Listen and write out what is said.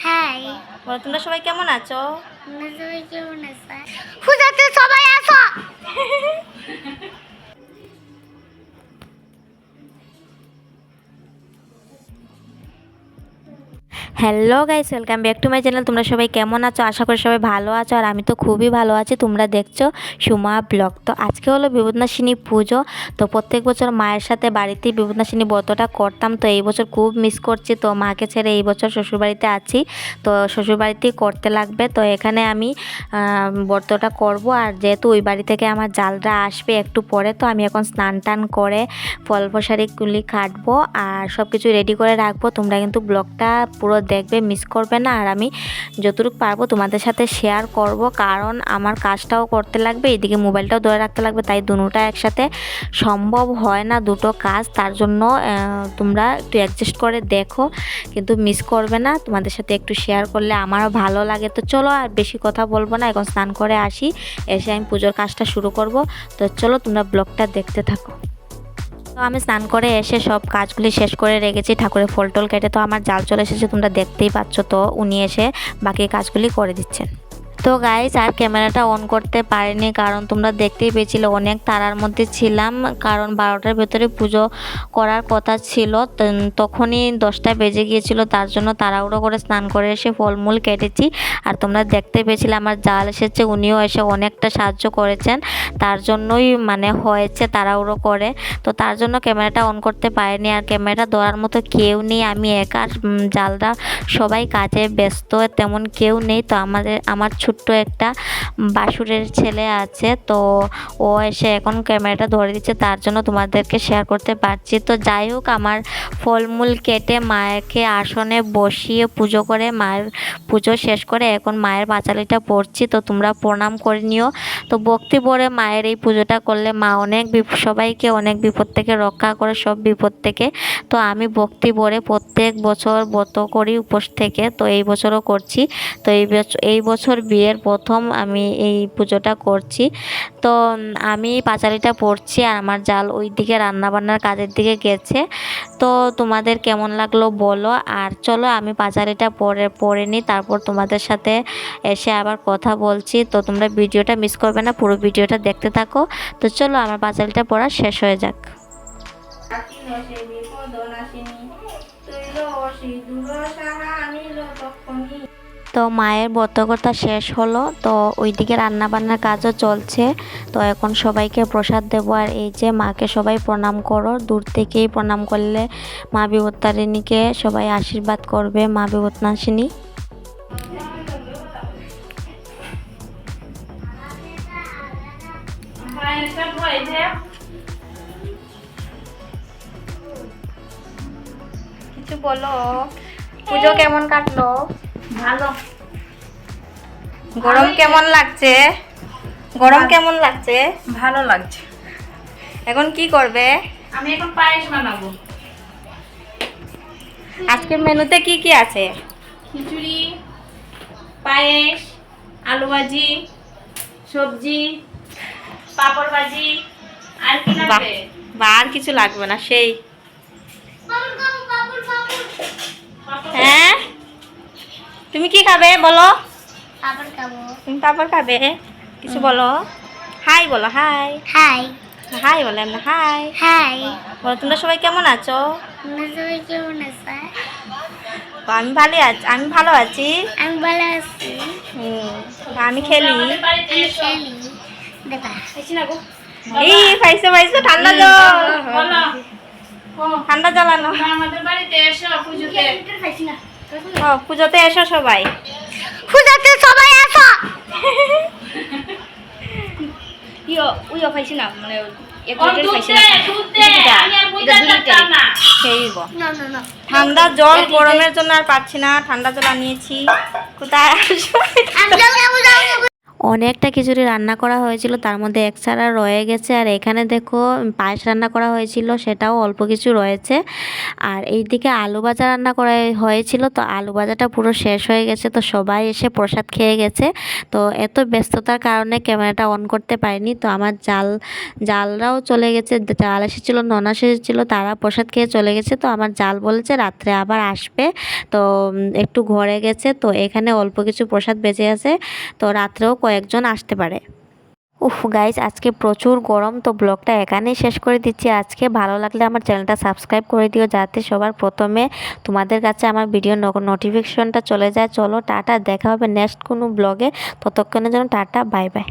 High বলো তোমরা সবাই কেমন আছো? সবাই কেমন আছো? সবাই আসো hello guys welcome back to my channel তোমরা সবাই কেমন আছো? আশা করি সবাই ভালো আছো আর আমি তো খুবই ভালো আছি। তোমরা দেখছ সুমা ব্লগ। তো আজকে হলো বিপদনাশিনী পুজো। তো প্রত্যেক বছর মায়ের সাথে বাড়িতে বিপদনাশিনী ব্রতটা করতাম। তো এই বছর খুব মিস করছি। তো মাকে ছেড়ে এই বছর শ্বশুরবাড়িতে আছি। তো শ্বশুরবাড়িতেই করতে লাগবে। তো এখানে আমি ব্রতটা করব। আর যেহেতু ওই বাড়ি থেকে আমার জালটা আসবে একটু পরে, তো আমি এখন স্নান টান করে ফল প্রসারিগুলি কাটবো। আর সব কিছু রেডি করে রাখব। তোমরা কিন্তু ব্লগটা পুরো দেখবে মিস করবে না। আর আমি যতটুকু পারব তোমাদের সাথে শেয়ার করব। কারণ আমার কাজটাও করতে লাগবে, এদিকে মোবাইলটাও ধরে রাখতে লাগবে। তাই দুটোটা একসাথে সম্ভব হয় না দুটো কাজ। তার জন্য তোমরা একটু অ্যাডজাস্ট করে দেখো। কিন্তু মিস করবে না। তোমাদের সাথে একটু শেয়ার করলে আমারও ভালো লাগে। তো চলো আর বেশি কথা বলব না। এখন স্নান করে আসি। এসে আমি পুজোর কাজটা শুরু করব। তো চলো, তোমরা ব্লগটা দেখতে থাকো। তো আমি স্নান করে এসে সব কাজগুলি শেষ করে রেখেছি। ঠাকুরের ফলটল কেটে তো আমার জাল চলে এসেছে, তোমরা দেখতেই পাচ্ছ তো। উনি এসে বাকি কাজগুলি করে দিচ্ছেন। তো গাইজ আর ক্যামেরাটা অন করতে পারিনি কারণ তোমরা দেখতেই পেয়েছিলে অনেক তারার মধ্যে ছিলাম। কারণ বারোটার ভেতরে পুজো করার কথা ছিল। তখনই দশটা বেজে গিয়েছিল, তার জন্য তাড়াহুড়ো করে স্নান করে এসে ফলমূল কেটেছি। আর তোমরা দেখতে পেয়েছিলে আমার জাল এসেছে, উনিও এসে অনেকটা সাহায্য করেছেন। তার জন্যই মানে হয়েছে তাড়াহুড়ো করে। তো তার জন্য ক্যামেরাটা অন করতে পারিনি। আর ক্যামেরাটা ধরার মতো কেউ নেই, আমি একা। জালটা সবাই কাজে ব্যস্ত, তেমন কেউ নেই। তো আমাদের, আমার ছোট্ট একটা বাসুরের ছেলে আছে। তো ও এসে এখন ক্যামেরাটা ধরে দিচ্ছে, তার জন্য তোমাদেরকে শেয়ার করতে পারছি। তো যাই হোক, আমার ফলমূল কেটে মায়েরকে আসনে বসিয়ে পুজো করে, মায়ের পুজো শেষ করে এখন মায়ের পাঁচালিটা পড়ছি। তো তোমরা প্রণাম করে নিও। তো ভক্তি ভরে মায়ের এই পুজোটা করলে মা অনেক সবাইকে অনেক বিপদ থেকে রক্ষা করে, সব বিপদ থেকে। তো আমি ভক্তি ভরে প্রত্যেক বছর ব্রত করি উপোস থেকে। তো এই বছরও করছি। তো এই বছর এই বছর বিয়ের প্রথম আমি এই পুজোটা করছি। তো আমি পাঁচালিটা পড়ছি আর আমার জাল ওই দিকে রান্নাবান্নার কাজের দিকে গেছে। তো, তোমাদের কেমন লাগল বলো? আর চলো, আমি পাঁচালিটা পরে পরে নিই, তারপর তোমাদের সাথে এসে আবার কথা বলছি। তো, তোমরা ভিডিওটা মিস করবে না, পুরো ভিডিওটা দেখতে থাকো। তো, চলো, আমার পাঁচালিটা পড়া শেষ হয়ে যাক। তো মায়ের ব্রতকথা শেষ হলো। তো ওইদিকে রান্না বান্নার কাজও চলছে। তো এখন সবাইকে প্রসাদ দেবো। আর এই যে মাকে সবাই প্রণাম করো। দূর থেকেই প্রণাম করলে মা বিপত্তারিণীকে সবাই আশীর্বাদ করবে, মা বিপত্নাশিনী কিছু বলো? পুজো কেমন কাটলো? ভালো। গরম কেমন লাগছে? গরম কেমন লাগছে? ভালো লাগছে। এখন কি করবে? আমি এখন পায়েস বানাবো। আজকের মেনুতে কি কি আছে? খিচুড়ি পায়েস আলু ভাজি সবজি পাপড় ভাজি আর কি লাগবে? বা আর কিছু লাগবে না সেই। হ্যাঁ? তুমি কি খাবে? বলো। তুমি পাপড় খাবে? কিছু বলো। হাই বলো হাই হাই হাই বলো এমনি হাই হাই বলো তোমরা সবাই কেমন আছো? সবাই কেমন আছো? আমি ভালো আছি আমি ভালো আছি। আমি ভালো আছি। হুম, আমি খেলি। এই পাইছো পাইছো ঠান্ডা জল। ঠান্ডা তোমরা আমাদের বাড়িতে এসো পুজোতে। পুজোতে এসো সবাই। পূজাতে সবাই এসো। ইয়ো বুঝতে পারতাম না। খেয়ে না। না। না ঠান্ডা জল গরমের জন্য আর পাচ্ছি না। ঠান্ডা জল আনিয়েছি। কোথায় অনেকটা খিচুড়ি রান্না করা হয়েছিল, তার মধ্যে এক ছাড়া রয়ে গেছে। আর এখানে দেখো, পায়েস রান্না করা হয়েছিল, সেটাও অল্প কিছু রয়েছে। আর এইদিকে আলু ভাজা রান্না করা হয়েছিল, তো আলু ভাজাটা পুরো শেষ হয়ে গেছে, তো সবাই এসে প্রসাদ খেয়ে গেছে। তো এত ব্যস্ততার কারণে ক্যামেরাটা অন করতে পারিনি, তো আমার জাল, জালরাও চলে গেছে, জাল এসেছিল, ননা এসেছিল, তারা প্রসাদ খেয়ে চলে গেছে। তো আমার জাল বলেছে রাত্রে আবার আসবে, তো একটু ঘরে গেছে, তো এখানে অল্প কিছু প্রসাদ বেঁচে আছে। তো রাত্রেও কয়েকজন আসতে পারে। উফ গাইজ আজকে প্রচুর গরম, তো ব্লগটা এখানেই শেষ করে দিচ্ছি। আজকে ভালো লাগলে আমার চ্যানেলটা সাবস্ক্রাইব করে দিও, যাতে সবার প্রথমে তোমাদের কাছে আমার ভিডিও নোটিফিকেশনটা চলে যায়। চলো, টাটা, দেখা হবে নেক্সট কোনো ব্লগে ততক্ষণের জন্য টাটা বাই বাই